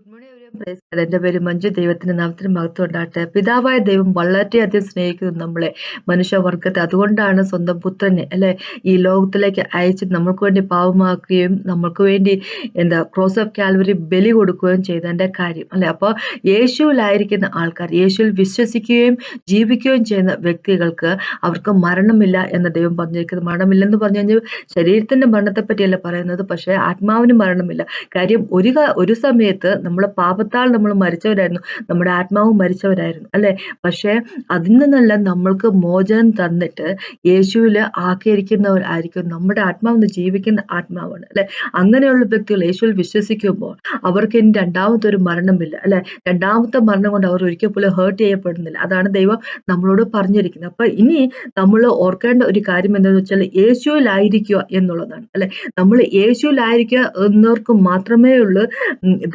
എന്റെ പേര് മഞ്ജു. ദൈവത്തിന്റെ നാമത്തിന് മഹത്വം ഉണ്ടാകട്ടെ. പിതാവായ ദൈവം വളരെയധികം സ്നേഹിക്കുന്നു നമ്മളെ മനുഷ്യവർഗത്തെ. അതുകൊണ്ടാണ് സ്വന്തം പുത്രനെ അല്ലെ ഈ ലോകത്തിലേക്ക് അയച്ച് നമ്മൾക്ക് വേണ്ടി പാവമാക്കുകയും നമ്മൾക്ക് വേണ്ടി എന്താ ക്രോസ് ഓഫ് കാൽവറി ബലി കൊടുക്കുകയും ചെയ്തതിന്റെ കാര്യം അല്ലെ? അപ്പോൾ യേശുവിലായിരിക്കുന്ന ആൾക്കാർ യേശുവിൽ വിശ്വസിക്കുകയും ജീവിക്കുകയും ചെയ്യുന്ന വ്യക്തികൾക്ക് അവർക്ക് മരണമില്ല എന്ന് ദൈവം പറഞ്ഞിരിക്കുന്നത് മരണമില്ലെന്ന് പറഞ്ഞു കഴിഞ്ഞാൽ ശരീരത്തിന്റെ മരണത്തെ പറ്റിയല്ല പറയുന്നത് പക്ഷേ ആത്മാവിന് മരണമില്ല. കാര്യം ഒരു ഒരു സമയത്ത് നമ്മൾ പാപത്താൽ നമ്മൾ മരിച്ചവരായിരുന്നു. നമ്മുടെ ആത്മാവും മരിച്ചവരായിരുന്നു അല്ലെ? പക്ഷേ അതിൽ നിന്നെല്ലാം നമ്മൾക്ക് മോചനം തന്നിട്ട് യേശുവിൽ ആക്കിയിരിക്കുന്നവരായിരിക്കും നമ്മുടെ ആത്മാവ് ജീവിക്കുന്ന ആത്മാവാണ് അല്ലെ? അങ്ങനെയുള്ള വ്യക്തികൾ യേശുവിൽ വിശ്വസിക്കുമ്പോൾ അവർക്ക് ഇനി രണ്ടാമത്തെ ഒരു മരണമില്ല അല്ലെ? രണ്ടാമത്തെ മരണം കൊണ്ട് അവർ ഒരിക്കൽ പോലും ഹേർട്ട് ചെയ്യപ്പെടുന്നില്ല. അതാണ് ദൈവം നമ്മളോട് പറഞ്ഞിരിക്കുന്നത്. അപ്പൊ ഇനി നമ്മൾ ഓർക്കേണ്ട ഒരു കാര്യം എന്താണെന്ന് വെച്ചാൽ യേശുവിലായിരിക്കുക എന്നുള്ളതാണ് അല്ലെ? നമ്മൾ യേശുവിലായിരിക്കുക എന്നവർക്ക് മാത്രമേ ഉള്ളൂ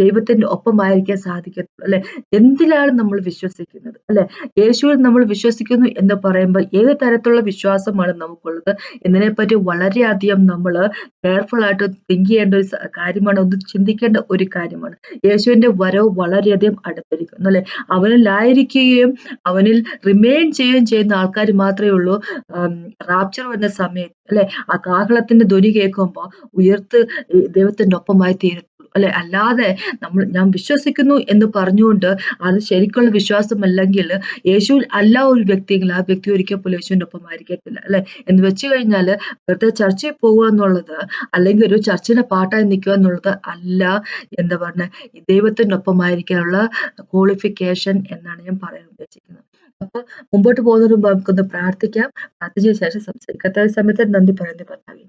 ദൈവത്തിന്റെ ഒപ്പമായിരിക്കാൻ സാധിക്കത്തുള്ളൂ അല്ലെ? എന്തിലാണ് നമ്മൾ വിശ്വസിക്കുന്നത് അല്ലെ? യേശുവിൽ നമ്മൾ വിശ്വസിക്കുന്നു എന്ന് പറയുമ്പോൾ ഏത് തരത്തിലുള്ള വിശ്വാസമാണ് നമുക്കുള്ളത്? എന്നതിനെപ്പറ്റി വളരെയധികം നമ്മൾ കെയർഫുൾ ആയിട്ട് തിങ്ക് ചെയ്യേണ്ട ഒരു കാര്യമാണ് ഒന്ന് ചിന്തിക്കേണ്ട ഒരു കാര്യമാണ്. യേശുവിന്റെ വരവ് വളരെയധികം അടുത്തിരിക്കുന്നു അല്ലെ? അവനിലായിരിക്കുകയും അവനിൽ റിമെയിൻ ചെയ്യുകയും ചെയ്യുന്ന ആൾക്കാർ മാത്രമേ ഉള്ളൂ റാപ്ചർ വന്ന സമയത്ത് അല്ലെ? ആ കാഹളത്തിന്റെ ധ്വനി കേൾക്കുമ്പോൾ ഉയർത്ത് ദൈവത്തിന്റെ ഒപ്പമായി തീരും അല്ലെ? അല്ലാതെ നമ്മൾ ഞാൻ വിശ്വസിക്കുന്നു എന്ന് പറഞ്ഞുകൊണ്ട് അത് ശരിക്കുള്ള വിശ്വാസമല്ലെങ്കിൽ യേശു അല്ല ഒരു വ്യക്തിയെങ്കിൽ ആ വ്യക്തി ഒരിക്കൽ പോലും യേശുവിന്റെ ഒപ്പം ആയിരിക്കത്തില്ല അല്ലെ? എന്ന് വെച്ച് കഴിഞ്ഞാൽ വെറുതെ ചർച്ചയിൽ പോകുക എന്നുള്ളത് അല്ലെങ്കിൽ ഒരു ചർച്ചിന്റെ പാട്ടായി നിൽക്കുക എന്നുള്ളത് അല്ല എന്താ പറഞ്ഞ? ദൈവത്തിന്റെ ഒപ്പമായിരിക്കാനുള്ള ക്വാളിഫിക്കേഷൻ എന്നാണ് ഞാൻ പറയാൻ ഉദ്ദേശിക്കുന്നത്. അപ്പൊ മുമ്പോട്ട് പോകുന്നതിന് മുമ്പ് നമുക്കൊന്ന് പ്രാർത്ഥിക്കാം. പ്രാർത്ഥിച്ച ശേഷം സംസാരിക്കാത്ത സമയത്ത് നന്ദി പറയുന്നു കർത്താവെ.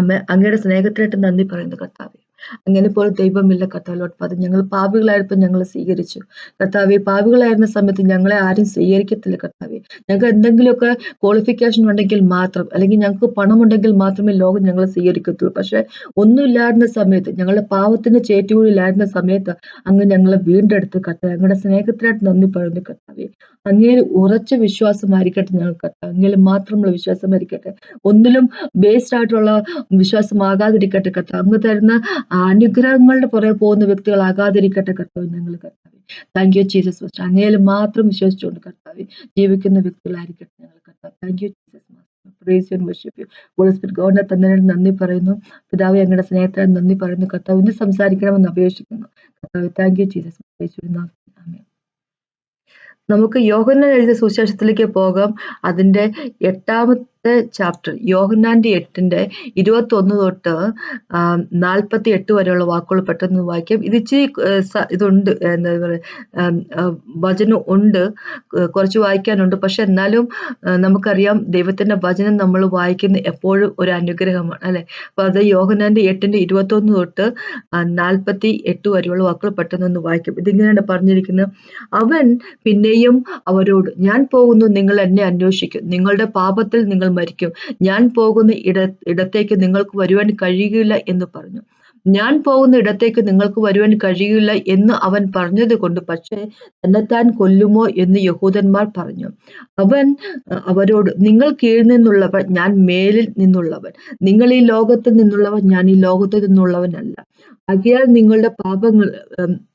അമ്മ അങ്ങയുടെ സ്നേഹത്തിനായിട്ട് നന്ദി പറയുന്നു കർത്താവെ. അങ്ങനെ പോലെ ദൈവമില്ല കർത്താവിലോട്ട് പദം. ഞങ്ങൾ പാപികളായപ്പോൾ ഞങ്ങൾ സ്വീകരിച്ചു. കർത്താവെ പാപികളായിരുന്ന സമയത്ത് ഞങ്ങളെ ആരും സ്വീകരിക്കത്തില്ല കർത്താവെ. ഞങ്ങൾക്ക് എന്തെങ്കിലുമൊക്കെ ക്വാളിഫിക്കേഷൻ ഉണ്ടെങ്കിൽ മാത്രം അല്ലെങ്കിൽ ഞങ്ങൾക്ക് പണമുണ്ടെങ്കിൽ മാത്രമേ ലോകം ഞങ്ങളെ സ്വീകരിക്കത്തുള്ളൂ. പക്ഷെ ഒന്നുമില്ലായിരുന്ന സമയത്ത് ഞങ്ങളുടെ പാവത്തിന്റെ ചേറ്റുകൂടിയിലായിരുന്ന സമയത്ത് അങ്ങ് ഞങ്ങളെ വീണ്ടെടുത്ത്. കർത്താവ് ഞങ്ങളുടെ സ്നേഹത്തിനായിട്ട് നന്ദി പറയുന്നു കർത്താവെ. അങ്ങനെ ഉറച്ച വിശ്വാസമായിരിക്കട്ടെ ഞങ്ങൾ കർത്താവ്. അങ്ങനെ മാത്രമുള്ള വിശ്വാസമായിരിക്കട്ടെ. ഒന്നിലും ബേസ്ഡ് ആയിട്ടുള്ള വിശ്വാസമാകാതിരിക്കട്ടെ കർത്താവ്. അങ്ങ് തരുന്ന അനുഗ്രഹങ്ങളുടെ പുറകെ പോകുന്ന വ്യക്തികളാകാതിരിക്കട്ടെ കർത്താവ് ഞങ്ങൾ കർത്താവ്. താങ്ക് യു ജീസസ് മാസ്റ്റർ അങ്ങയിൽ മാത്രം വിശ്വസിച്ചുകൊണ്ട് കർത്താവ് ജീവിക്കുന്ന വ്യക്തികളായിരിക്കട്ടെ ഞങ്ങൾ കർത്താവ്. താങ്ക് യു ജീസസ് ഗോഡിനെ തന്നെ നന്ദി പറയുന്നു. പിതാവ് ഞങ്ങളുടെ സ്നേഹത്തിന് നന്ദി പറയുന്നു. കർത്താവ് ഇന്ന് സംസാരിക്കണമെന്ന് അപേക്ഷിക്കുന്നു. കർത്താവ് താങ്ക് യു ജീസസ് നമുക്ക് യോഹന്നാൻ എഴുതിയ സുശേഷത്തിലേക്ക് പോകാം. അതിന്റെ എട്ടാമത്തെ ചാപ്റ്റർ യോഹനാന്റെ എട്ടിന്റെ ഇരുപത്തി ഒന്ന് തൊട്ട് നാൽപ്പത്തി എട്ട് വരെയുള്ള വാക്കുകൾ പെട്ടെന്ന് വായിക്കാം. ഇത് ഇച്ചിരി ഇതുണ്ട് എന്താ പറയുക വചനം ഉണ്ട് കുറച്ച് വായിക്കാനുണ്ട്. പക്ഷെ എന്നാലും നമുക്കറിയാം ദൈവത്തിന്റെ വചനം നമ്മൾ വായിക്കുന്ന എപ്പോഴും ഒരു അനുഗ്രഹമാണ് അല്ലെ? അപ്പൊ അത് യോഹനാന്റെ എട്ടിന്റെ ഇരുപത്തി ഒന്ന് തൊട്ട് നാൽപ്പത്തി എട്ട് വരെയുള്ള വാക്കുകൾ പെട്ടെന്ന് ഒന്ന് വായിക്കും. ഇതിങ്ങനെയാണ് പറഞ്ഞിരിക്കുന്നത്. അവൻ പിന്നെയും അവരോട് ഞാൻ പോകുന്നു നിങ്ങൾ എന്നെ അന്വേഷിക്കും. നിങ്ങളുടെ പാപത്തിൽ നിങ്ങൾ മരിക്കും. ഞാൻ പോകുന്ന ഇട ഇടത്തേക്ക് നിങ്ങൾക്ക് വരുവാൻ കഴിയുകയില്ല എന്ന് പറഞ്ഞു. ഞാൻ പോകുന്ന ഇടത്തേക്ക് നിങ്ങൾക്ക് വരുവാൻ കഴിയില്ല എന്ന് അവൻ പറഞ്ഞത് കൊണ്ട് പക്ഷേ തന്നെത്താൻ കൊല്ലുമോ എന്ന് യഹൂദന്മാർ പറഞ്ഞു. അവൻ അവരോട് നിങ്ങൾ കീഴിൽ നിന്നുള്ളവൻ ഞാൻ മേലിൽ നിന്നുള്ളവൻ. നിങ്ങൾ ഈ ലോകത്ത് നിന്നുള്ളവൻ ഞാൻ ഈ ലോകത്ത് നിന്നുള്ളവനല്ല. ആകയാൽ നിങ്ങളുടെ പാപങ്ങൾ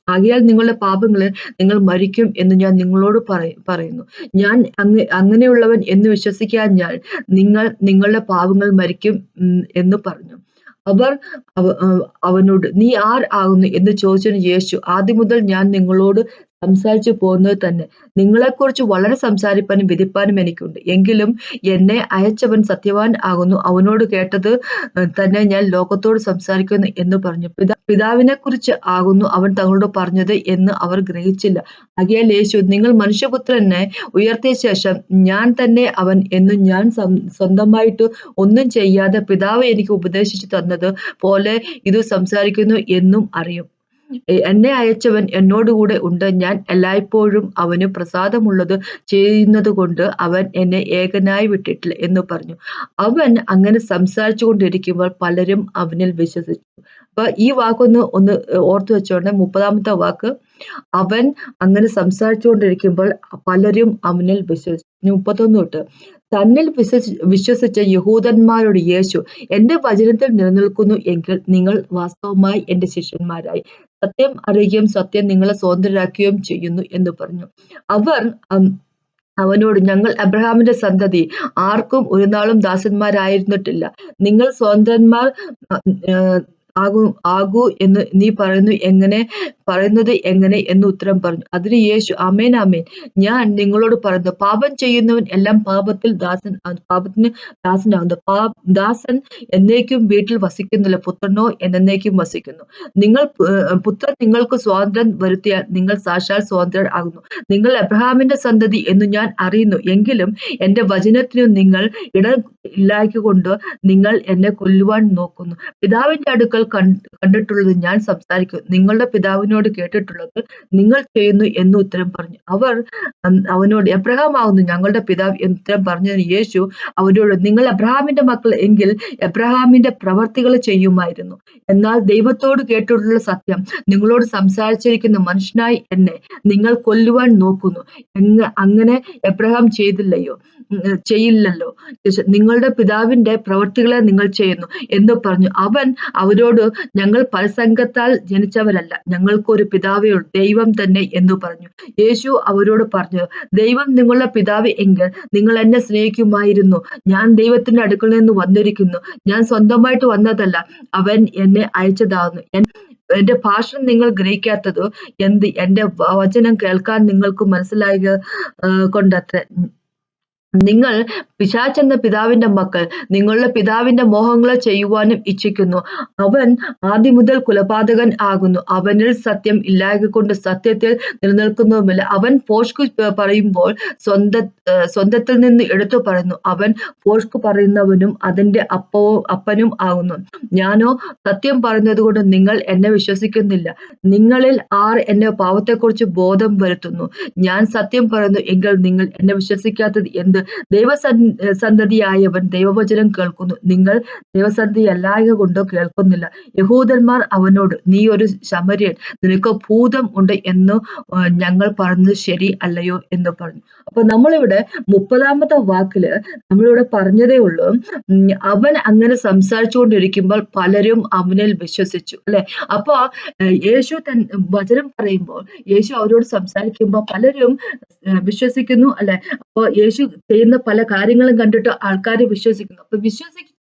ആകയാൽ നിങ്ങളുടെ പാപങ്ങളെ നിങ്ങൾ മരിക്കും എന്ന് ഞാൻ നിങ്ങളോട് പറയുന്നു. ഞാൻ അങ്ങ അങ്ങനെയുള്ളവൻ എന്ന് വിശ്വസിക്കാൻ ഞാൻ നിങ്ങൾ നിങ്ങളുടെ പാപങ്ങൾ മരിക്കും എന്ന് പറഞ്ഞു. അവർ അവനോട് നീ ആർ ആകുന്നു? എന്ന് ചോദിച്ചതിന് യേശു ആദ്യം മുതൽ ഞാൻ നിങ്ങളോട് സംസാരിച്ചു പോകുന്നത് തന്നെ. നിങ്ങളെക്കുറിച്ച് വളരെ സംസാരിപ്പാനും വിധിപ്പാനും എനിക്കുണ്ട്. എങ്കിലും എന്നെ അയച്ചവൻ സത്യവാൻ ആകുന്നു. അവനോട് കേട്ടത് തന്നെ ഞാൻ ലോകത്തോട് സംസാരിക്കുന്നു എന്ന് പറഞ്ഞു. പിതാ പിതാവിനെ കുറിച്ച് ആകുന്നു അവൻ തങ്ങളോട് പറഞ്ഞത് എന്ന് അവർ ഗ്രഹിച്ചില്ല. അകയാൽ യേശു നിങ്ങൾ മനുഷ്യപുത്രനെ ഉയർത്തിയ ശേഷം ഞാൻ തന്നെ അവൻ എന്നും ഞാൻ സ്വന്തമായിട്ട് ഒന്നും ചെയ്യാതെ പിതാവ് എനിക്ക് ഉപദേശിച്ചു തന്നത് പോലെ ഇത് സംസാരിക്കുന്നു എന്നും അറിയും. എന്നെ അയച്ചവൻ എന്നോടുകൂടെ ഉണ്ട്. ഞാൻ എല്ലായ്പ്പോഴും അവന് പ്രസാദമുള്ളത് ചെയ്യുന്നത് കൊണ്ട് അവൻ എന്നെ ഏകനായി വിട്ടിട്ടില്ല എന്ന് പറഞ്ഞു. അവൻ അങ്ങനെ സംസാരിച്ചു കൊണ്ടിരിക്കുമ്പോൾ പലരും അവനിൽ വിശ്വസിച്ചു. അപ്പൊ ഈ വാക്കൊന്ന് ഒന്ന് ഓർത്തു വെച്ചോണ്ട് മുപ്പതാമത്തെ വാക്ക്. അവൻ അങ്ങനെ സംസാരിച്ചു കൊണ്ടിരിക്കുമ്പോൾ പലരും അവനിൽ വിശ്വസിച്ചു. മുപ്പത്തൊന്ന് തൊട്ട്. തന്നിൽ വിശ്വസി വിശ്വസിച്ച യഹൂദന്മാരോട് യേശു എന്റെ വചനത്തിൽ നിലനിൽക്കുന്നു എങ്കിൽ നിങ്ങൾ വാസ്തവമായി എന്റെ ശിഷ്യന്മാരായി. സത്യം അറിയുകയും സത്യം നിങ്ങളെ സ്വതന്ത്രരാക്കുകയും ചെയ്യുന്നു എന്ന് പറഞ്ഞു. അവർ അവനോട് ഞങ്ങൾ അബ്രഹാമിന്റെ സന്തതി ആർക്കും ഒരു നാളും ദാസന്മാരായിരുന്നിട്ടില്ല. നിങ്ങൾ സ്വതന്ത്രന്മാർ ആകൂ ആകൂ എന്ന് നീ പറയുന്നു. എങ്ങനെ പറയുന്നത് എങ്ങനെ എന്ന് ഉത്തരം പറഞ്ഞു. അതിന് യേശു അമേൻ അമേൻ ഞാൻ നിങ്ങളോട് പറയുന്നു പാപം ചെയ്യുന്നവൻ എല്ലാം പാപത്തിൽ ദാസൻ പാപത്തിന് ദാസനാകുന്നു. പാ ദാസൻ എന്നേക്കും വീട്ടിൽ വസിക്കുന്നില്ല പുത്രനോ എന്നേക്കും വസിക്കുന്നു. നിങ്ങൾ പുത്രൻ നിങ്ങൾക്ക് സ്വാതന്ത്ര്യം വരുത്തിയാൽ നിങ്ങൾ സാക്ഷാൽ സ്വാതന്ത്ര്യം ആകുന്നു. നിങ്ങൾ അബ്രഹാമിന്റെ സന്തതി എന്ന് ഞാൻ അറിയുന്നു. എങ്കിലും എന്റെ വചനത്തിനു നിങ്ങൾ ഇട ഇല്ലാക്കിക്കൊണ്ട് നിങ്ങൾ എന്നെ കൊല്ലുവാൻ നോക്കുന്നു. പിതാവിന്റെ അടുക്കൽ കണ്ടിട്ടുള്ളത് ഞാൻ സംസാരിക്കും. നിങ്ങളുടെ പിതാവിനോട് കേട്ടിട്ടുള്ളത് നിങ്ങൾ ചെയ്യുന്നു എന്ന് ഉത്തരം പറഞ്ഞു. അവർ അവനോട് എബ്രഹാം ആവുന്നു ഞങ്ങളുടെ പിതാവ് എന്ന് ഉത്തരം പറഞ്ഞതിന് യേശു അവരോട് നിങ്ങൾ എബ്രഹാമിന്റെ മക്കൾ എങ്കിൽ എബ്രഹാമിന്റെ പ്രവർത്തികൾ ചെയ്യുമായിരുന്നു. എന്നാൽ ദൈവത്തോട് കേട്ടിട്ടുള്ള സത്യം നിങ്ങളോട് സംസാരിച്ചിരിക്കുന്ന മനുഷ്യനായി എന്നെ നിങ്ങൾ കൊല്ലുവാൻ നോക്കുന്നു. അങ്ങനെ എബ്രഹാം ചെയ്തില്ലയോ? ചെയ്യില്ലല്ലോ. നിങ്ങളുടെ പിതാവിന്റെ പ്രവർത്തികളെ നിങ്ങൾ ചെയ്യുന്നു എന്ന് പറഞ്ഞു. അവൻ അവരോട് ഞങ്ങൾ പരസംഗത്താൽ ജനിച്ചവരല്ല ഞങ്ങൾക്ക് ഒരു പിതാവേ ദൈവം തന്നെ എന്ന് പറഞ്ഞു. യേശു അവരോട് പറഞ്ഞു ദൈവം നിങ്ങളുടെ പിതാവ് എങ്കിൽ നിങ്ങൾ എന്നെ സ്നേഹിക്കുമായിരുന്നു. ഞാൻ ദൈവത്തിന്റെ അടുക്കൽ നിന്ന് വന്നിരിക്കുന്നു. ഞാൻ സ്വന്തമായിട്ട് വന്നതല്ല. അവൻ എന്നെ അയച്ചതാകുന്നു. എന്റെ ഭാഷ നിങ്ങൾ ഗ്രഹിക്കാത്തത് എന്ത്? എന്റെ വചനം കേൾക്കാൻ നിങ്ങൾക്ക് മനസ്സിലായ കൊണ്ടത്ര. നിങ്ങൾ പിശാചെന്ന പിതാവിന്റെ മക്കൾ നിങ്ങളുടെ പിതാവിന്റെ മോഹങ്ങളെ ചെയ്യുവാനും ഇച്ഛിക്കുന്നു. അവൻ ആദ്യം മുതൽ കുലപാതകൻ ആകുന്നു. അവനിൽ സത്യം ഇല്ലായകൊണ്ട് സത്യത്തിൽ നിലനിൽക്കുന്നതുമില്ല അവൻ പോഷ്കു പറയുമ്പോൾ സ്വന്ത സ്വന്തത്തിൽ നിന്ന് എടുത്തു പറയുന്നു. അവൻ പോഷ്കു പറയുന്നവനും അതിന്റെ അപ്പവും അപ്പനും ആകുന്നു. ഞാനോ സത്യം പറയുന്നത് കൊണ്ട് നിങ്ങൾ എന്നെ വിശ്വസിക്കുന്നില്ല. നിങ്ങളിൽ ആർ എന്നെ പാവത്തെക്കുറിച്ച് ബോധം വരുത്തുന്നു? ഞാൻ സത്യം പറയുന്നു എങ്കിൽ നിങ്ങൾ എന്നെ വിശ്വസിക്കാത്തത് എന്ത്? ദൈവസന്തതിയായവൻ ദൈവവചനം കേൾക്കുന്നു. നിങ്ങൾ ദൈവസന്ധിയല്ലായ കൊണ്ടോ കേൾക്കുന്നില്ല. യഹൂദന്മാർ അവനോട് നീ ഒരു ശമര്യൻ നിനക്ക് ഭൂതം ഉണ്ട് എന്ന് ഞങ്ങൾ പറഞ്ഞത് ശരി അല്ലയോ? എന്ന് പറഞ്ഞു. അപ്പൊ നമ്മളിവിടെ മുപ്പതാമത്തെ വാക്കിൽ നമ്മളിവിടെ പറഞ്ഞതേ ഉള്ളൂ അവൻ അങ്ങനെ സംസാരിച്ചുകൊണ്ടിരിക്കുമ്പോൾ പലരും അവനിൽ വിശ്വസിച്ചു അല്ലെ? അപ്പൊ യേശു തൻ വചനം പറയുമ്പോൾ യേശു അവരോട് സംസാരിക്കുമ്പോൾ പലരും വിശ്വസിക്കുന്നു അല്ലെ? അപ്പൊ യേശു ചെയ്യുന്ന പല കാര്യങ്ങളും കണ്ടിട്ട് ആൾക്കാർ വിശ്വസിക്കുന്നു. അപ്പൊ വിശ്വസിക്കുന്ന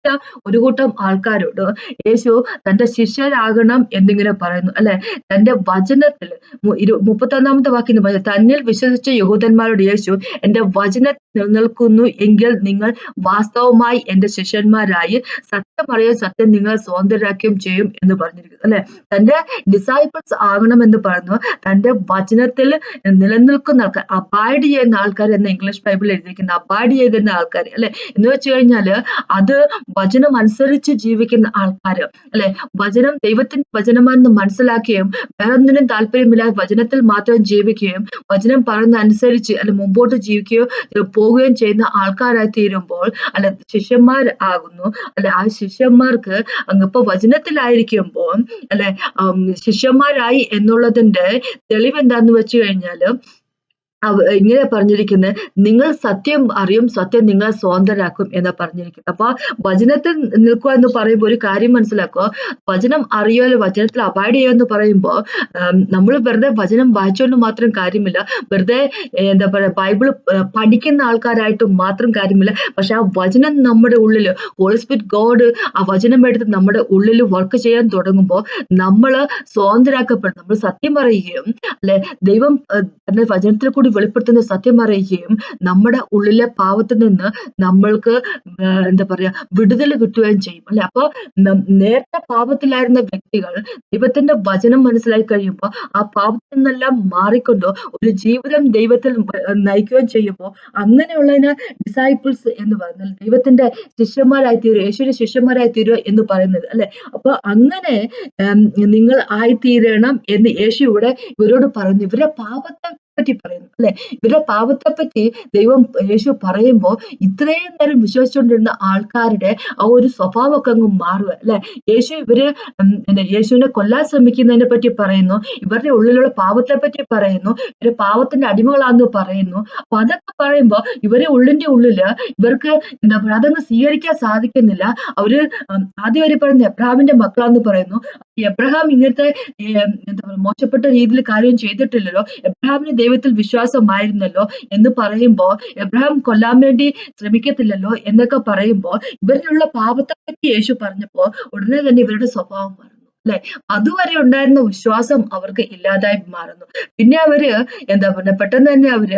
ഒരു കൂട്ടം ആൾക്കാരോട് യേശു തന്റെ ശിഷ്യരാകണം എന്നിങ്ങനെ പറയുന്നു. അല്ലെ? തന്റെ വചനത്തിൽ ഇരു മുപ്പത്തൊന്നാമത്തെ വാക്കിന് പറഞ്ഞു തന്നിൽ വിശ്വസിച്ച യഹൂദന്മാരോട് യേശു എന്റെ വചന നിലനിൽക്കുന്നു എങ്കിൽ നിങ്ങൾ വാസ്തവമായി എന്റെ ശിഷ്യന്മാരായി സത്യം സത്യമറിയ സത്യം നിങ്ങൾ സ്വതന്ത്രരാക്കുകയും ചെയ്യും എന്ന് പറഞ്ഞിരിക്കുന്നു. അല്ലെ? തന്റെ ഡിസൈപ്പിൾസ് എന്ന് പറഞ്ഞു തന്റെ വചനത്തിൽ നിലനിൽക്കുന്ന ആൾക്കാർ അബൈഡ് ചെയ്യുന്ന ആൾക്കാർ എന്ന് ഇംഗ്ലീഷ് ബൈബിൾ എഴുതിയിരിക്കുന്ന അബൈഡ് ചെയ്തിരുന്ന ആൾക്കാർ അല്ലെ? എന്ന് വെച്ച് കഴിഞ്ഞാൽ അത് വചനം അനുസരിച്ച് ജീവിക്കുന്ന ആൾക്കാർ അല്ലെ? വചനം ദൈവത്തിന്റെ വചനമാണെന്ന് മനസ്സിലാക്കുകയും വേറൊന്നിനും താല്പര്യമില്ലാതെ വചനത്തിൽ മാത്രം ജീവിക്കുകയും വചനം പറയുന്ന അനുസരിച്ച് അല്ലെ മുമ്പോട്ട് ജീവിക്കുകയോ പോവുകയും ചെയ്യുന്ന ആൾക്കാരായി തീരുമ്പോൾ അല്ലെ ശിഷ്യന്മാർ ആകുന്നു. അല്ലെ ആ ശിഷ്യന്മാർക്ക് ഇപ്പൊ വചനത്തിലായിരിക്കുമ്പോൾ അല്ലെ ശിഷ്യന്മാരായി എന്നുള്ളതിന്റെ തെളിവ് എന്താന്ന് വെച്ച് കഴിഞ്ഞാൽ ഇങ്ങനെ പറഞ്ഞിരിക്കുന്നത് നിങ്ങൾ സത്യം അറിയും സത്യം നിങ്ങളെ സ്വതന്ത്രരാക്കും എന്ന് പറഞ്ഞിരിക്കുന്നത് അപ്പൊ വചനത്തിൽ നിൽക്കുക എന്ന് പറയുമ്പോൾ ഒരു കാര്യം മനസ്സിലാക്കുക. വചനം അറിയോ അല്ലെ? വചനത്തിൽ അബൈഡ് ചെയ്യുക എന്ന് പറയുമ്പോൾ നമ്മൾ വെറുതെ വചനം വായിച്ചുകൊണ്ട് മാത്രം കാര്യമില്ല. വെറുതെ എന്താ പറയുക ബൈബിൾ പഠിക്കുന്ന ആൾക്കാരായിട്ട് മാത്രം കാര്യമില്ല. പക്ഷെ ആ വചനം നമ്മുടെ ഉള്ളിൽ ഹോളിസ്പിറ്റ് ഗോഡ് ആ വചനം എടുത്ത് നമ്മുടെ ഉള്ളിൽ വർക്ക് ചെയ്യാൻ തുടങ്ങുമ്പോൾ നമ്മൾ സ്വതന്ത്രരാക്കപ്പെടും. നമ്മൾ സത്യം പറയുകയും അല്ലെ? ദൈവം വചനത്തിൽ കൂടി വെളിപ്പെടുത്തുന്ന സത്യം അറിയുകയും നമ്മുടെ ഉള്ളിലെ പാവത്തിൽ നിന്ന് നമ്മൾക്ക് എന്താ പറയാ വിടുതൽ കിട്ടുകയും ചെയ്യും. അല്ലെ? അപ്പൊ നേരത്തെ പാപത്തിലായിരുന്ന വ്യക്തികൾ ദൈവത്തിന്റെ വചനം മനസ്സിലാക്കി കഴിയുമ്പോൾ ആ പാപത്തിൽ നിന്നെല്ലാം മാറിക്കൊണ്ടോ ഒരു ജീവിതം ദൈവത്തിൽ നയിക്കുകയും ചെയ്യുമ്പോൾ അങ്ങനെയുള്ളതിന് ഡിസൈപ്പിൾസ് എന്ന് പറയുന്നത് ദൈവത്തിന്റെ ശിഷ്യന്മാരായി തീരുക യേശുവിന്റെ ശിഷ്യന്മാരായി തീരുക എന്ന് പറയുന്നത്. അല്ലെ? അപ്പൊ അങ്ങനെ നിങ്ങൾ ആയിത്തീരണം എന്ന് യേശു ഇവിടെ ഇവരോട് പറയുന്നു ഇവരെ പാപത്തെ പറ്റി പറയുന്നു അല്ലെ? ഇവരുടെ പാപത്തെ പറ്റി ദൈവം യേശു പറയുമ്പോൾ ഇത്രയും നേരം വിശ്വസിച്ചുകൊണ്ടിരുന്ന ആൾക്കാരുടെ ആ ഒരു സ്വഭാവമൊക്കെ അങ്ങ് മാറുക അല്ലെ? യേശു ഇവർ യേശുവിനെ കൊല്ലാൻ ശ്രമിക്കുന്നതിനെ പറ്റി പറയുന്നു ഇവരുടെ ഉള്ളിലുള്ള പാപത്തെ പറ്റി പറയുന്നു ഇവർ പാപത്തിന്റെ അടിമകളാന്ന് പറയുന്നു. അപ്പൊ അതൊക്കെ പറയുമ്പോൾ ഇവരെ ഉള്ളിന്റെ ഉള്ളിൽ ഇവർക്ക് എന്താ പറയുക അതൊന്നും സ്വീകരിക്കാൻ സാധിക്കുന്നില്ല. അവർ ആദ്യം വരെ പറയുന്ന എബ്രാഹിമിന്റെ മക്കളാന്ന് പറയുന്നു. എബ്രഹാം ഇങ്ങനത്തെ എന്താ പറയുക മോശപ്പെട്ട രീതിയിൽ കാര്യം ചെയ്തിട്ടില്ലല്ലോ. എബ്രഹാമിന് ദൈവത്തിൽ വിശ്വാസമായിരുന്നല്ലോ എന്ന് പറയുമ്പോൾ എബ്രഹാം കൊല്ലാൻ വേണ്ടി ശ്രമിക്കത്തില്ലല്ലോ എന്നൊക്കെ പറയുമ്പോൾ ഇവരിലുള്ള പാപത്തെ പറ്റി യേശു പറഞ്ഞപ്പോൾ ഉടനെ തന്നെ ഇവരുടെ സ്വഭാവം മാറുന്നു അല്ലെ? അതുവരെ ഉണ്ടായിരുന്ന വിശ്വാസം അവർക്ക് ഇല്ലാതായി മാറുന്നു. പിന്നെ അവർ എന്താ പറയുക പെട്ടെന്ന് തന്നെ അവർ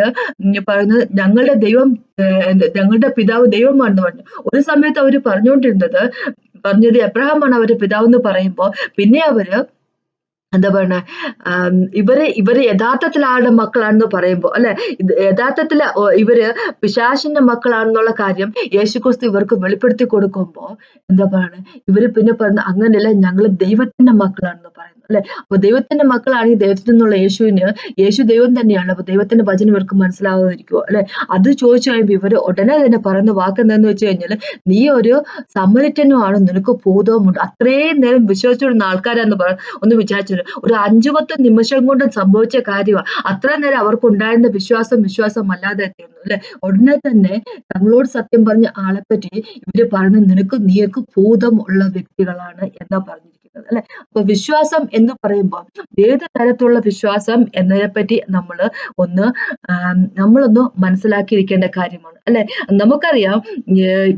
പറയുന്നത് ഞങ്ങളുടെ ദൈവം ഞങ്ങളുടെ പിതാവ് ദൈവമാണെന്ന് പറഞ്ഞു. ഒരു സമയത്ത് അവർ പറഞ്ഞുകൊണ്ടിരുന്നത് പറഞ്ഞത് എബ്രഹാമാണ് അവരുടെ പിതാവ് എന്ന് പറയുമ്പോൾ പിന്നെ അവർ എന്താ പറയണേ? ഇവർ ഇവർ യഥാർത്ഥത്തിൽ ആരുടെ മക്കളാണെന്ന് പറയുമ്പോൾ അല്ലെ? യഥാർത്ഥത്തിൽ ഇവർ പിശാശിന്റെ മക്കളാണെന്നുള്ള കാര്യം യേശുക്രിസ്തു ഇവർക്ക് വെളിപ്പെടുത്തി കൊടുക്കുമ്പോൾ എന്താ പറയണേ? ഇവർ പിന്നെ പറഞ്ഞ അങ്ങനെയല്ല ഞങ്ങൾ ദൈവത്തിന്റെ മക്കളാണെന്ന് പറയുന്നു അല്ലെ? അപ്പൊ ദൈവത്തിന്റെ മക്കളാണെങ്കിൽ ദൈവത്തിൽ നിന്നുള്ള യേശുവിന് യേശു ദൈവം തന്നെയാണ് അപ്പൊ ദൈവത്തിന്റെ വചനം ഇവർക്ക് മനസ്സിലാവാതിരിക്കുമോ അല്ലെ? അത് ചോദിച്ചു കഴിയുമ്പോൾ ഇവർ ഉടനെ തന്നെ പറയുന്ന വാക്ക് എന്താന്ന് വെച്ച് കഴിഞ്ഞാൽ നീ ഒരു സമരിറ്റനുമാണ് നിനക്ക് ഭൂതവുമുണ്ട്. അത്രയും നേരം വിശ്വസിച്ചിരുന്ന ആൾക്കാരാന്ന് പറ ഒന്ന് വിചാരിച്ചത് ഒരു അഞ്ചു പത്ത് നിമിഷം കൊണ്ട് സംഭവിച്ച കാര്യമാണ് അത്ര നേരം അവർക്ക് ഉണ്ടായിരുന്ന വിശ്വാസം വിശ്വാസം അല്ലാതെ തീർന്നു അല്ലെ? ഉടനെ തന്നെ തങ്ങളോട് സത്യം പറഞ്ഞ ആളെ പറ്റി ഇവർ പറഞ്ഞു നിനക്ക് നീക്ക് ഭൂതം ഉള്ള വ്യക്തികളാണ് എന്നാ പറഞ്ഞു അല്ലെ? അപ്പൊ വിശ്വാസം എന്ന് പറയുമ്പോൾ ഏത് തരത്തിലുള്ള വിശ്വാസം എന്നതിനെ പറ്റി നമ്മൾ ഒന്ന് നമ്മളൊന്ന് മനസ്സിലാക്കിയിരിക്കേണ്ട കാര്യമാണ്. അല്ലെ? നമുക്കറിയാം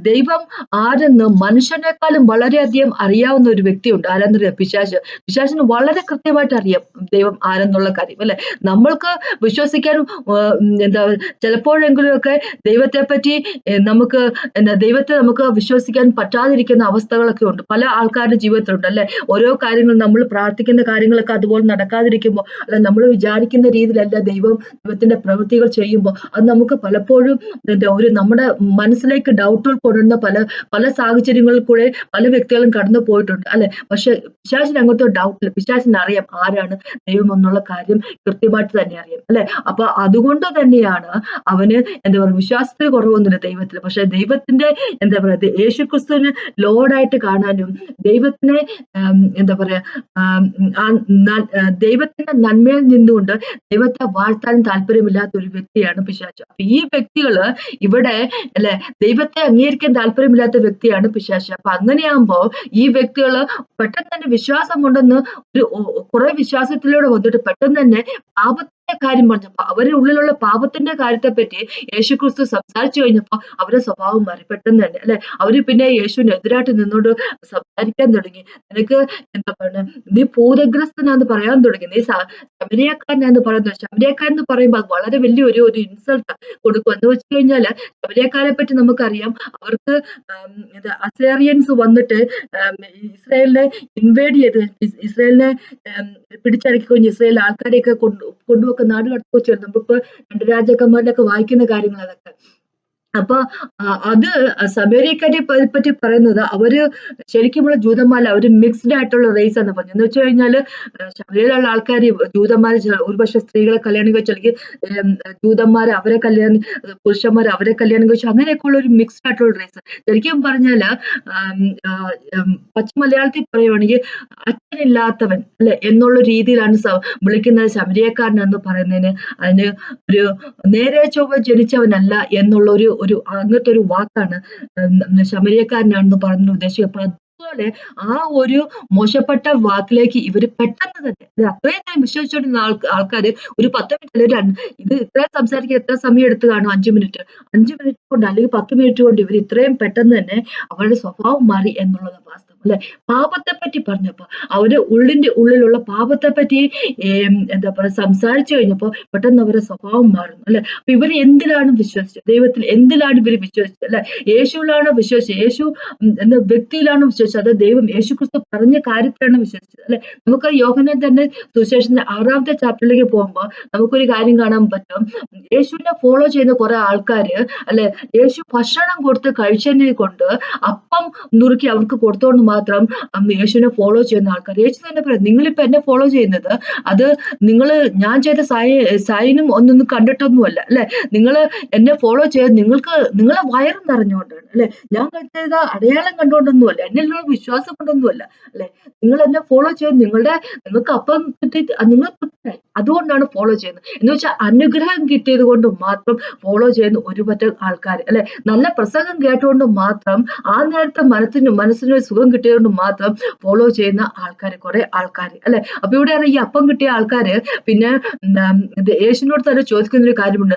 ദൈവം ആരെന്ന് മനുഷ്യനേക്കാളും വളരെയധികം അറിയാവുന്ന ഒരു വ്യക്തിയുണ്ട്. ആരെന്നറിയാം? പിശാശ് പിശാശിന് വളരെ കൃത്യമായിട്ട് അറിയാം ദൈവം ആരെന്നുള്ള കാര്യം അല്ലെ? നമ്മൾക്ക് വിശ്വസിക്കാനും എന്താ ചിലപ്പോഴെങ്കിലുമൊക്കെ ദൈവത്തെ പറ്റി നമുക്ക് എന്താ ദൈവത്തെ നമുക്ക് വിശ്വസിക്കാൻ പറ്റാതിരിക്കുന്ന അവസ്ഥകളൊക്കെ ഉണ്ട്. പല ആൾക്കാരുടെ ജീവിതത്തിലുണ്ട് അല്ലെ? ഓരോ കാര്യങ്ങൾ നമ്മൾ പ്രാർത്ഥിക്കുന്ന കാര്യങ്ങളൊക്കെ അതുപോലെ നടക്കാതിരിക്കുമ്പോൾ അല്ല നമ്മൾ വിചാരിക്കുന്ന രീതിയിലല്ല ദൈവം ദൈവത്തിന്റെ പ്രവൃത്തികൾ ചെയ്യുമ്പോൾ അത് നമുക്ക് പലപ്പോഴും എന്താ ഒരു നമ്മുടെ മനസ്സിലേക്ക് ഡൗട്ടുകൾ കൊണ്ടുവരുന്ന പല പല സാഹചര്യങ്ങളിൽ കൂടെ പല വ്യക്തികളും കടന്നു പോയിട്ടുണ്ട് അല്ലെ? പക്ഷെ പിശാചിന് അങ്ങോട്ട് ഡൗട്ടില്ല പിശാചിന് അറിയാം ആരാണ് ദൈവം എന്നുള്ള കാര്യം കൃത്യമായിട്ട് തന്നെ അറിയാം അല്ലെ? അപ്പൊ അതുകൊണ്ട് തന്നെയാണ് അവന് എന്താ പറയുക വിശ്വാസത്തിന് കുറവൊന്നുമില്ല ദൈവത്തിൽ. പക്ഷെ ദൈവത്തിന്റെ എന്താ പറയുക യേശു ക്രിസ്തുവിന് ലോഡായിട്ട് കാണാനും ദൈവത്തിനെ എന്താ പറയാ ദൈവത്തിന്റെ നന്മയിൽ നിന്നുകൊണ്ട് ദൈവത്തെ വാഴ്ത്താൻ താല്പര്യമില്ലാത്ത ഒരു വ്യക്തിയാണ് പിശാച്. അപ്പൊ ഈ വ്യക്തികൾ ഇവിടെ അല്ലെ ദൈവത്തെ അംഗീകരിക്കാൻ താല്പര്യമില്ലാത്ത വ്യക്തിയാണ് പിശാശ അപ്പൊ അങ്ങനെയാകുമ്പോ ഈ വ്യക്തികൾ പെട്ടെന്ന് തന്നെ വിശ്വാസമുണ്ടെന്ന് ഒരു കുറെ വിശ്വാസത്തിലൂടെ വന്നിട്ട് പെട്ടെന്ന് തന്നെ പാപത്തിന്റെ കാര്യം പറഞ്ഞപ്പോ അവരുടെ ഉള്ളിലുള്ള പാപത്തിന്റെ കാര്യത്തെ പറ്റി യേശു ക്രിസ്തു സംസാരിച്ചു കഴിഞ്ഞപ്പോ അവരുടെ സ്വഭാവം മാറി. പെട്ടെന്ന് തന്നെ അല്ലെ? അവർ പിന്നെ യേശുവിന് എതിരായിട്ട് നിന്നോണ്ട് സംസാരിക്കാൻ തുടങ്ങി. നിനക്ക് എന്താ പറയുക നീ ഭൂതഗ്രസ്തനാന്ന് പറയാൻ തുടങ്ങി. നീ ശബരിയാക്കാരനാന്ന് പറയുന്നത് ശബരിയാക്കാരൻ എന്ന് പറയുമ്പോൾ അത് വളരെ വലിയ ഒരു ഒരു ഇൻസൾട്ട് കൊടുക്കും. എന്ന് വെച്ച് കഴിഞ്ഞാൽ ശബരിയാക്കാരെ പറ്റി നമുക്കറിയാം. അവർക്ക് അസേറിയൻസ് വന്നിട്ട് ഇസ്രായേലിനെ ഇൻവേഡ് ചെയ്ത് ഇസ്രായേലിനെ പിടിച്ചടക്കി കഴിഞ്ഞ് ഇസ്രായേൽ ആൾക്കാരെയൊക്കെ കൊണ്ടു നാട് കടത്തുക ചെയ്തു നമ്മളിപ്പോ രണ്ട് രാജാക്കന്മാരിലൊക്കെ വായിക്കുന്ന കാര്യങ്ങൾ അതൊക്കെ. അപ്പൊ അത് സമേരിയക്കാരെ പറ്റി പറയുന്നത് അവർ ശരിക്കുമുള്ള ജൂതന്മാരല്ല അവർ മിക്സ്ഡ് ആയിട്ടുള്ള റേസ് എന്ന് പറഞ്ഞു. എന്ന് വെച്ച് കഴിഞ്ഞാൽ ശബരിയിലുള്ള ആൾക്കാർ ജൂതന്മാര് ഒരുപക്ഷെ സ്ത്രീകളെ കല്യാണം കഴിച്ചു അല്ലെങ്കിൽ ജൂതന്മാർ അവരെ കല്യാണം പുരുഷന്മാർ അവരെ കല്യാണം കഴിച്ചു അങ്ങനെയൊക്കെ ഉള്ള ഒരു മിക്സ്ഡ് ആയിട്ടുള്ള റേസ് ശരിക്കും പറഞ്ഞാൽ പച്ച മലയാളത്തിൽ പറയുവാണെങ്കിൽ അച്ഛനില്ലാത്തവൻ അല്ലെ എന്നുള്ള രീതിയിലാണ് വിളിക്കുന്നത് ശബരിയക്കാരൻ എന്ന് പറയുന്നതിന്. അതിന് ഒരു നേരെ ചൊവ്വ ജനിച്ചവനല്ല എന്നുള്ള ഒരു ഒരു അങ്ങനത്തെ ഒരു വാക്കാണ് ശമരിയക്കാരനാണെന്ന് പറഞ്ഞ ഉദ്ദേശിക്കുക. അപ്പൊ അതുപോലെ ആ ഒരു മോശപ്പെട്ട വാക്കിലേക്ക് ഇവർ പെട്ടെന്ന് തന്നെ അത്രയും ഞാൻ വിശ്വസിച്ചോണ്ടിരുന്ന ആൾ ആൾക്കാര് ഒരു പത്ത് മിനിറ്റ് അല്ലെങ്കിൽ ഇത് ഇത്രയും സംസാരിക്കാൻ എത്ര സമയം എടുത്ത് കാണും? അഞ്ചു മിനിറ്റ്. അഞ്ചു മിനിറ്റ് കൊണ്ട് അല്ലെങ്കിൽ പത്ത് മിനിറ്റ് കൊണ്ട് ഇവർ ഇത്രയും പെട്ടെന്ന് തന്നെ അവരുടെ സ്വഭാവം മാറി എന്നുള്ളത് വാസ്തവം. അല്ലെ? പാപത്തെ പറ്റി പറഞ്ഞപ്പോ അവർ ഉള്ളിന്റെ ഉള്ളിലുള്ള പാപത്തെ പറ്റി എന്താ പറയാ സംസാരിച്ചു കഴിഞ്ഞപ്പോ പെട്ടെന്ന് അവരുടെ സ്വഭാവം മാറുന്നു അല്ലെ? അപ്പൊ ഇവർ എന്തിലാണ് വിശ്വസിച്ചത്? ദൈവത്തിൽ എന്തിലാണ് ഇവർ വിശ്വസിച്ചത് അല്ലെ? യേശുവിലാണ് വിശ്വസിച്ചത്? യേശു എന്ന വ്യക്തിയിലാണ് വിശ്വസിച്ചത്? അത് ദൈവം യേശു ക്രിസ്തു പറഞ്ഞ കാര്യത്തിലാണ് വിശ്വസിച്ചത് അല്ലെ? നമുക്ക് യോഹനെ തന്നെ സുശേഷന്റെ ആറാമത്തെ ചാപ്റ്ററിലേക്ക് പോകുമ്പോൾ നമുക്കൊരു കാര്യം കാണാൻ പറ്റും. യേശുവിനെ ഫോളോ ചെയ്യുന്ന കുറെ ആൾക്കാര് അല്ലെ? യേശു ഭക്ഷണം കൊടുത്ത് കഴിച്ചതിനെ കൊണ്ട് അപ്പം നുറുക്കി അവർക്ക് കൊടുത്തോണ്ട് മാത്രം യേശുവിനെ ഫോളോ ചെയ്യുന്ന ആൾക്കാർ. യേശു തന്നെ പറയും നിങ്ങളിപ്പോ എന്നെ ഫോളോ ചെയ്യുന്നത് അത് നിങ്ങൾ ഞാൻ ചെയ്ത സൈ സൈനും ഒന്നൊന്നും കണ്ടിട്ടൊന്നുമല്ല അല്ലെ? നിങ്ങൾ എന്നെ ഫോളോ ചെയ്ത് നിങ്ങൾക്ക് നിങ്ങളെ വയറും നിറഞ്ഞുകൊണ്ടാണ് അല്ലെ? ഞാൻ ചെയ്ത അടയാളം കണ്ടുകൊണ്ടൊന്നുമല്ല എന്നിലുള്ള വിശ്വാസം കൊണ്ടൊന്നുമല്ല അല്ലെ? നിങ്ങൾ എന്നെ ഫോളോ ചെയ്ത് നിങ്ങളുടെ നിങ്ങൾക്ക് അപ്പം കിട്ടി നിങ്ങൾ അതുകൊണ്ടാണ് ഫോളോ ചെയ്യുന്നത്. എന്ന് വെച്ചാൽ അനുഗ്രഹം കിട്ടിയത് കൊണ്ട് മാത്രം ഫോളോ ചെയ്യുന്ന ഒരു പറ്റം ആൾക്കാർ അല്ലെ? നല്ല പ്രസംഗം കേട്ടുകൊണ്ട് മാത്രം ആ നേരത്തെ മനസ്സിന് മനസ്സിന് സുഖം കിട്ടിയതുകൊണ്ട് മാത്രം ഫോളോ ചെയ്യുന്ന ആൾക്കാർ കുറെ ആൾക്കാർ അല്ലെ? അപ്പൊ ഇവിടെയാണ് ഈ അപ്പം കിട്ടിയ ആൾക്കാർ പിന്നെ യേശുവിനോട് തന്നെ ചോദിക്കുന്ന ഒരു കാര്യമുണ്ട്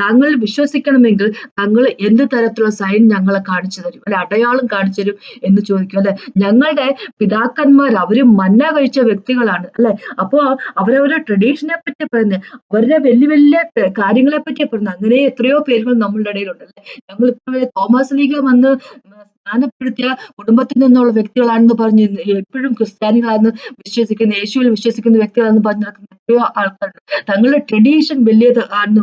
താങ്കൾ വിശ്വസിക്കണമെങ്കിൽ താങ്കൾ എന്ത് തരത്തിലുള്ള സൈൻ ഞങ്ങളെ കാണിച്ചു തരും അല്ലെ? അടയാളം കാണിച്ചു തരും എന്ന് ചോദിക്കും അല്ലെ? ഞങ്ങളുടെ പിതാക്കന്മാർ അവർ മന്ന കഴിച്ച വ്യക്തികളാണ് അല്ലെ? അപ്പോ അവരവരുടെ ട്രഡീഷനെ പറ്റി പറയുന്നത് അവരുടെ വലിയ വലിയ കാര്യങ്ങളെ പറ്റി പറയുന്നത്. അങ്ങനെ എത്രയോ പേരുകൾ നമ്മളുടെ ഇടയിലുണ്ട് അല്ലെ? ഞങ്ങൾ തോമസ് ലീഗ വന്ന് സ്ഥാനപ്പെടുത്തിയ കുടുംബത്തിൽ നിന്നുള്ള വ്യക്തികളാണെന്ന് പറഞ്ഞ് എപ്പോഴും ക്രിസ്ത്യാനികളാണെന്ന് വിശ്വസിക്കുന്ന യേശുവിൽ വിശ്വസിക്കുന്ന വ്യക്തികളാണെന്ന് പറഞ്ഞ് നടക്കുന്ന എത്രയോ ആൾക്കാരുണ്ട് തങ്ങളുടെ ട്രഡീഷൻ വലിയത് ആണെന്ന്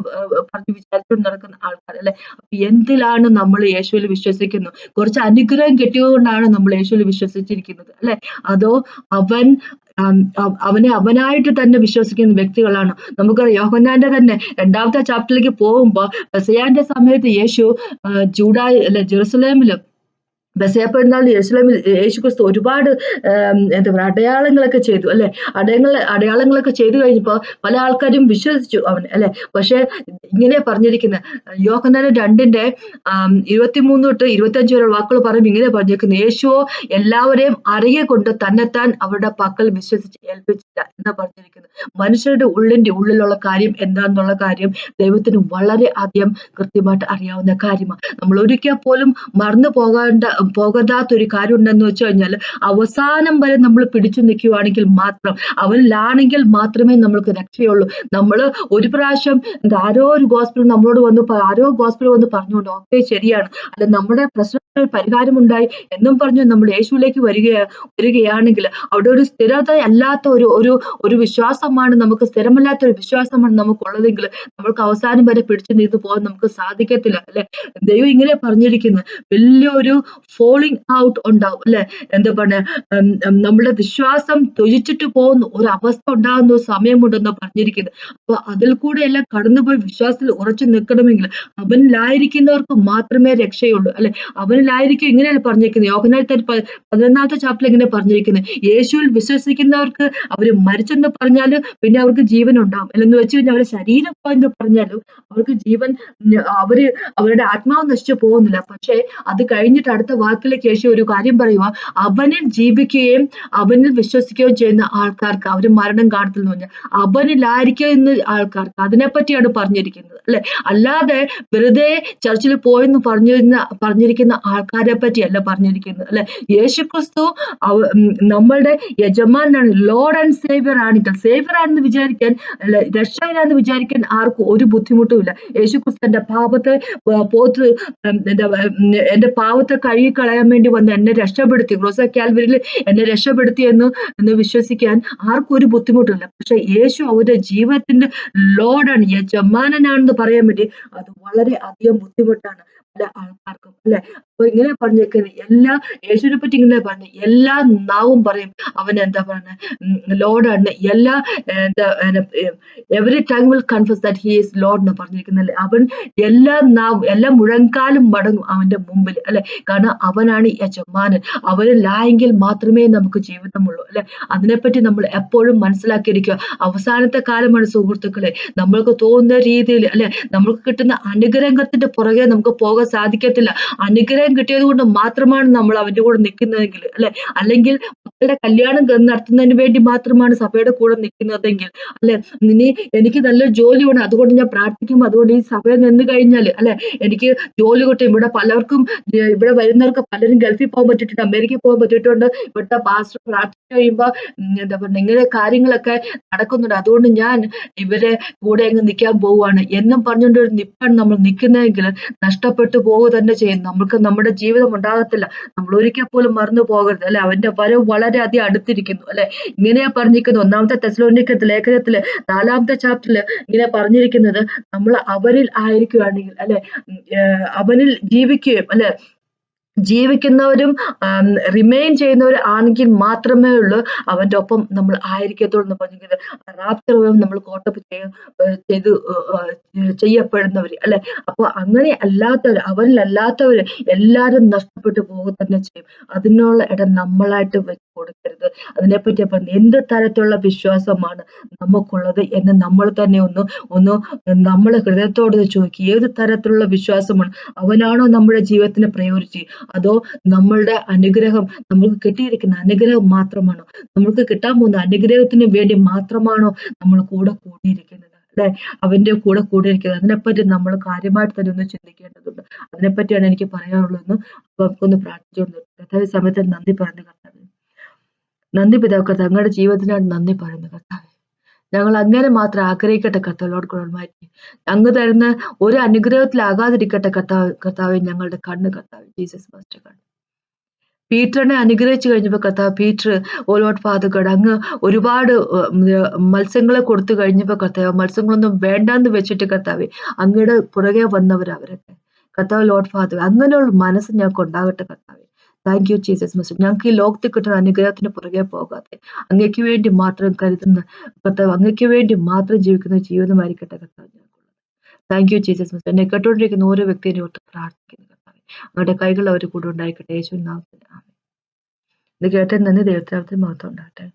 പറഞ്ഞ് വിചാരിച്ചുകൊണ്ട് നടക്കുന്ന ആൾക്കാർ അല്ലെ? എന്തിലാണ് നമ്മൾ യേശുവിൽ വിശ്വസിക്കുന്നത്? കുറച്ച് അനുഗ്രഹം കിട്ടിയതുകൊണ്ടാണ് നമ്മൾ യേശുവിൽ വിശ്വസിച്ചിരിക്കുന്നത് അല്ലെ? അതോ അവൻ അവനെ അവനായിട്ട് തന്നെ വിശ്വസിക്കുന്ന വ്യക്തികളാണ്? നമുക്ക് യോഹന്നാന്റെ തന്നെ രണ്ടാമത്തെ ചാപ്റ്ററിലേക്ക് പോകുമ്പോൾ ബസയാന്റെ സമയത്ത് യേശു ജൂഡായി അല്ലെ ജെറുസലേമിലും പെരുന്നാളിന് യേശുലമിൽ യേശു ക്രിസ്തു ഒരുപാട് എന്താ പറയുക അടയാളങ്ങളൊക്കെ ചെയ്തു അല്ലെ? അടയങ്ങൾ അടയാളങ്ങളൊക്കെ ചെയ്തു കഴിഞ്ഞപ്പോൾ പല ആൾക്കാരും വിശ്വസിച്ചു അവൻ അല്ലെ? പക്ഷെ ഇങ്ങനെ പറഞ്ഞിരിക്കുന്നത് യോഹന്നാൻ രണ്ടിന്റെ ഇരുപത്തിമൂന്ന് തൊട്ട് ഇരുപത്തഞ്ച് വരെ വാക്കുകൾ പറയുമ്പോൾ ഇങ്ങനെ പറഞ്ഞിരിക്കുന്നു. യേശുവോ എല്ലാവരെയും അറിയെ കൊണ്ട് തന്നെത്താൻ അവരുടെ പക്കൽ വിശ്വസിച്ച് ഏൽപ്പിച്ചില്ല എന്ന് പറഞ്ഞിരിക്കുന്നത് മനുഷ്യരുടെ ഉള്ളിന്റെ ഉള്ളിലുള്ള കാര്യം എന്താണെന്നുള്ള കാര്യം ദൈവത്തിന് വളരെ അധികം കൃത്യമായിട്ട് അറിയാവുന്ന കാര്യമാണ്. നമ്മൾ ഒരിക്കൽ പോലും മറന്നു പോകേണ്ട പോകാത്തൊരു കാര്യം ഉണ്ടെന്ന് വെച്ച് കഴിഞ്ഞാൽ അവസാനം വരെ നമ്മൾ പിടിച്ചു നിൽക്കുകയാണെങ്കിൽ മാത്രം അവനിലാണെങ്കിൽ മാത്രമേ നമ്മൾക്ക് രക്ഷയുള്ളൂ. നമ്മൾ ഒരു പ്രാവശ്യം ആരോ ഒരു ഗോസ്പിൾ നമ്മളോട് വന്ന് ആരോ ഗോസ്പിൾ വന്ന് പറഞ്ഞുകൊണ്ട് ഓക്കെ ശരിയാണ്. അല്ല നമ്മുടെ പ്രശ്നം പരിഹാരമുണ്ടായി എന്നും പറഞ്ഞു നമ്മൾ യേശുവിലേക്ക് വരിക വരികയാണെങ്കിൽ അവിടെ ഒരു സ്ഥിരത അല്ലാത്ത ഒരു ഒരു ഒരു വിശ്വാസമാണ് നമുക്ക് സ്ഥിരമല്ലാത്ത ഒരു വിശ്വാസമാണ് നമുക്കുള്ളതെങ്കിൽ നമുക്ക് അവസാനം വരെ പിടിച്ചു നീന്തു പോകാൻ നമുക്ക് സാധിക്കത്തില്ല അല്ലെ? ദൈവം ഇങ്ങനെ പറഞ്ഞിരിക്കുന്നത് വലിയൊരു ഫോളിങ് ഔട്ട് ഉണ്ടാവും അല്ലെ? എന്താ പറയുക നമ്മുടെ വിശ്വാസം തൊഴിച്ചിട്ട് പോകുന്ന ഒരു അവസ്ഥ ഉണ്ടാകുന്ന ഒരു സമയമുണ്ടെന്ന് പറഞ്ഞിരിക്കുന്നത് അപ്പൊ അതിൽ കൂടെ എല്ലാം കടന്നുപോയി വിശ്വാസത്തിൽ ഉറച്ചു നിൽക്കണമെങ്കിൽ അവനിലായിരിക്കുന്നവർക്ക് മാത്രമേ രക്ഷയുള്ളൂ അല്ലെ? അവനിലായിരിക്കും ഇങ്ങനെയാണ് പറഞ്ഞിരിക്കുന്നത്. യോഹനാൽ പതിനൊന്നാമത്തെ ചാപ്റ്ററിൽ ഇങ്ങനെ പറഞ്ഞിരിക്കുന്നത് യേശുവിൽ വിശ്വസിക്കുന്നവർക്ക് അവർ മരിച്ചെന്ന് പറഞ്ഞാൽ പിന്നെ അവർക്ക് ജീവൻ ഉണ്ടാവും. അല്ലെന്ന് വെച്ച് കഴിഞ്ഞാൽ അവരുടെ ശരീരം എന്ന് പറഞ്ഞാലും അവർക്ക് ജീവൻ അവർ അവരുടെ ആത്മാവ് നശിച്ചു പോകുന്നില്ല. പക്ഷേ അത് കഴിഞ്ഞിട്ട് അടുത്ത വാക്കിലേക്ക് യേശു ഒരു കാര്യം പറയുക അവനിൽ ജീവിക്കുകയും അവനിൽ വിശ്വസിക്കുകയും ചെയ്യുന്ന ആൾക്കാർക്ക് അവർ മരണം കാണത്തില്ലെന്ന് പറഞ്ഞാൽ അവനിലായിരിക്കുന്ന ആൾക്കാർക്ക് അതിനെപ്പറ്റിയാണ് പറഞ്ഞിരിക്കുന്നത്. അല്ലെ? അല്ലാതെ വെറുതെ ചർച്ചിൽ പോയെന്ന് പറഞ്ഞിരുന്ന പറഞ്ഞിരിക്കുന്ന ആൾക്കാരെ പറ്റിയല്ല പറഞ്ഞിരിക്കുന്നത് അല്ലെ? യേശു ക്രിസ്തു നമ്മളുടെ യജമാനാണ് ലോർഡ് ആൻഡ് സേവിയർ ആണ് സേവിയർ ആണെന്ന് വിചാരിക്കാൻ അല്ലെ രക്ഷകനാണെന്ന് വിചാരിക്കാൻ ആർക്കും ഒരു ബുദ്ധിമുട്ടുമില്ല യേശു ക്രിസ്തു പാപത്തെ പോത്ത് എന്താ എന്റെ പാവത്തെ കഴുകി കളയാൻ വേണ്ടി വന്ന് എന്നെ രക്ഷപ്പെടുത്തി. റോസ കാൽവരിൽ എന്നെ രക്ഷപ്പെടുത്തി എന്ന് എന്ന് വിശ്വസിക്കാൻ ആർക്കും ഒരു ബുദ്ധിമുട്ടില്ല പക്ഷെ യേശു അവരുടെ ജീവിതത്തിന്റെ ലോഡാണ് യജമാനനാണെന്ന് പറയാൻ വേണ്ടി അത് വളരെ അധികം ബുദ്ധിമുട്ടാണ്. പല ആൾക്കാർക്കും അല്ലെ? അപ്പൊ ഇങ്ങനെ പറഞ്ഞേക്കുന്നത് എല്ലാ യേശുവിനെ പറ്റി ഇങ്ങനെ പറഞ്ഞു എല്ലാ നാവും പറയും അവൻ എന്താ പറയുന്നത് ലോഡാണ് എല്ലാ എന്താ every time will confuse that he is lord എന്ന് പറഞ്ഞിരിക്കുന്നത് അവൻ എല്ലാ നാവും എല്ലാ മുഴങ്കാലും മടങ്ങും അവന്റെ മുമ്പിൽ അല്ലെ? കാരണം അവനാണ് യജമാനൻ. അവനിലായെങ്കിൽ മാത്രമേ നമുക്ക് ജീവിതമുള്ളൂ അല്ലെ? അതിനെപ്പറ്റി നമ്മൾ എപ്പോഴും മനസ്സിലാക്കിയിരിക്കുക. അവസാനത്തെ കാലമാണ് സുഹൃത്തുക്കളെ. നമ്മൾക്ക് തോന്നുന്ന രീതിയിൽ അല്ലെ? നമ്മൾക്ക് കിട്ടുന്ന അനുഗ്രഹത്തിന്റെ പുറകെ നമുക്ക് പോകാൻ സാധിക്കത്തില്ല. അനുഗ്രഹം കിട്ടിയത് കൊണ്ട് മാത്രമാണ് നമ്മൾ അവന്റെ കൂടെ നിൽക്കുന്നതെങ്കിൽ അല്ലെ? അല്ലെങ്കിൽ മക്കളുടെ കല്യാണം നടത്തുന്നതിന് വേണ്ടി മാത്രമാണ് സഭയുടെ കൂടെ നിൽക്കുന്നതെങ്കിൽ അല്ലെ? ഇനി എനിക്ക് നല്ല ജോലി വേണം അതുകൊണ്ട് ഞാൻ പ്രാർത്ഥിക്കും. അതുകൊണ്ട് ഈ സഭയിൽ നിന്ന് കഴിഞ്ഞാൽ അല്ലെ? എനിക്ക് ജോലി കിട്ടും. ഇവിടെ പലർക്കും ഇവിടെ വരുന്നവർക്ക് പലരും ഗൾഫിൽ പോകാൻ പറ്റിയിട്ടുണ്ട് അമേരിക്കയിൽ പോകാൻ പറ്റിയിട്ടുണ്ട്. ഇവിടുത്തെ പാസ്റ്റർ പ്രാർത്ഥിച്ചു കഴിയുമ്പോൾ എന്താ പറയുക നിങ്ങളുടെ കാര്യങ്ങളൊക്കെ നടക്കുന്നുണ്ട്. അതുകൊണ്ട് ഞാൻ ഇവരെ കൂടെ അങ്ങ് നിൽക്കാൻ പോവുകയാണ്. എന്നും പറഞ്ഞുകൊണ്ട് ഒരു നിപ്പാണ് നമ്മൾ നിൽക്കുന്നതെങ്കിൽ നഷ്ടപ്പെട്ടു പോകുക തന്നെ ചെയ്യും നമുക്ക് നമ്മുടെ ജീവിതം ഉണ്ടാകത്തില്ല. നമ്മൾ ഒരിക്കൽ പോലും മറന്നു പോകരുത്. അല്ലെ? അവന്റെ വരവ് വളരെ അധികം അടുത്തിരിക്കുന്നു. അല്ലെ? ഇങ്ങനെയാ പറഞ്ഞിരിക്കുന്നത് ഒന്നാമത്തെ തെസ്ലോനിക്കത്ത് ലേഖനത്തിൽ നാലാമത്തെ ചാപ്റ്ററിൽ ഇങ്ങനെ പറഞ്ഞിരിക്കുന്നത് നമ്മൾ അവരിൽ ആയിരിക്കുകയാണെങ്കിൽ അല്ലെ? അവനിൽ ജീവിക്കുകയും അല്ലെ? ജീവിക്കുന്നവരും റിമെയിൻ ചെയ്യുന്നവരും ആണെങ്കിൽ മാത്രമേ ഉള്ളൂ. അവന്റെ ഒപ്പം നമ്മൾ ആയിരിക്കത്തുള്ളൂ എന്ന് പറഞ്ഞിരിക്കുന്നത് റാപ്റ്ററും നമ്മൾ കോട്ടപ്പ് ചെയ്തു ചെയ്യപ്പെടുന്നവർ അല്ലെ? അപ്പൊ അങ്ങനെ അല്ലാത്തവർ അവരിലല്ലാത്തവർ എല്ലാവരും നഷ്ടപ്പെട്ടു പോകുക തന്നെ ചെയ്യും. അതിനുള്ള ഇടം നമ്മളായിട്ട് കൊടുക്കരുത്. അതിനെപ്പറ്റി പറഞ്ഞു എന്ത് തരത്തിലുള്ള വിശ്വാസമാണ് നമുക്കുള്ളത് എന്ന് നമ്മൾ തന്നെ ഒന്ന് ഒന്ന് നമ്മൾ ഹൃദയത്തോട് ചോദിക്കുക ഏത് തരത്തിലുള്ള വിശ്വാസമാണ്? അവനാണോ നമ്മുടെ ജീവിതത്തിന് പ്രയോറിറ്റി? അതോ നമ്മളുടെ അനുഗ്രഹം നമുക്ക് കിട്ടിയിരിക്കുന്ന അനുഗ്രഹം മാത്രമാണോ? നമുക്ക് കിട്ടാൻ പോകുന്ന അനുഗ്രഹത്തിന് വേണ്ടി മാത്രമാണോ നമ്മൾ കൂടെ കൂടിയിരിക്കുന്നത്? അല്ലെ? അവന്റെ കൂടെ കൂടിയിരിക്കുന്നത്. അതിനെപ്പറ്റി നമ്മൾ കാര്യമായിട്ട് തന്നെ ഒന്ന് ചിന്തിക്കേണ്ടതുണ്ട്. അതിനെപ്പറ്റിയാണ് എനിക്ക് പറയാനുള്ളതെന്ന് നമുക്കൊന്ന് പ്രാർത്ഥിച്ചുകൊണ്ട് കർത്താവ് സമയത്ത് നന്ദി പറഞ്ഞു കർത്താവ്. നന്ദി പിതാവ് തങ്ങളുടെ ജീവിതത്തിനാണ് നന്ദി പറയുന്നു കർത്താവ്. ഞങ്ങൾ അങ്ങനെ മാത്രം ആഗ്രഹിക്കട്ടെ കർത്താവിനോട് മാറ്റി അങ്ങ് തരുന്ന ഒരു അനുഗ്രഹത്തിലാകാതിരിക്കട്ടെ കർത്താവ് കർത്താവ് ഞങ്ങളുടെ കണ്ണ് കർത്താവ് ജീസസ് മാസ്റ്റർ കണ്ണ്. പീറ്ററിനെ അനുഗ്രഹിച്ചു കഴിഞ്ഞപ്പോൾ കർത്താവ് പീറ്റർ ഓലോട്ട് ലോഡ് ഗഡ് അങ്ങ് ഒരുപാട് മത്സ്യങ്ങളെ കൊടുത്തു കഴിഞ്ഞപ്പോൾ കർത്താവ് മത്സ്യങ്ങളൊന്നും വേണ്ടാന്ന് വെച്ചിട്ട് കർത്താവ് അങ്ങയുടെ പുറകെ വന്നവർ അവരൊക്കെ കർത്താവ് ലോട്ട് ഫാദർ അങ്ങനെയുള്ള മനസ്സ് ഞങ്ങൾക്ക് ഉണ്ടാകട്ടെ കർത്താവ്. താങ്ക് യു ജീസസ് മിസ്റ്റർ ഞങ്ങൾക്ക് ഈ ലോകത്തിൽ കിട്ടുന്ന അനുഗ്രഹത്തിന് പുറകെ പോകാതെ അങ്ങയ്ക്ക് വേണ്ടി മാത്രം കരുതുന്ന കർത്താവ് അങ്ങയ്ക്ക് വേണ്ടി മാത്രം ജീവിക്കുന്ന ജീവിതമായിരിക്കട്ടെ കർത്താവ് താങ്ക് യു ജീസസ് മിസ്റ്റർ എന്നെ കേട്ടുകൊണ്ടിരിക്കുന്ന ഓരോ വ്യക്തിയെ ഓർത്ത് പ്രാർത്ഥിക്കുന്നു കർത്താവ്. അവരുടെ കൈകൾ അവർ കൂടെ ഉണ്ടായിക്കട്ടെ യേശു നാമത്തിൽ. ഇത് കേട്ടതിന് നന്ദി. ദൈവത്തിനാമത്തിൽ മഹത്വം ഉണ്ടാകട്ടെ.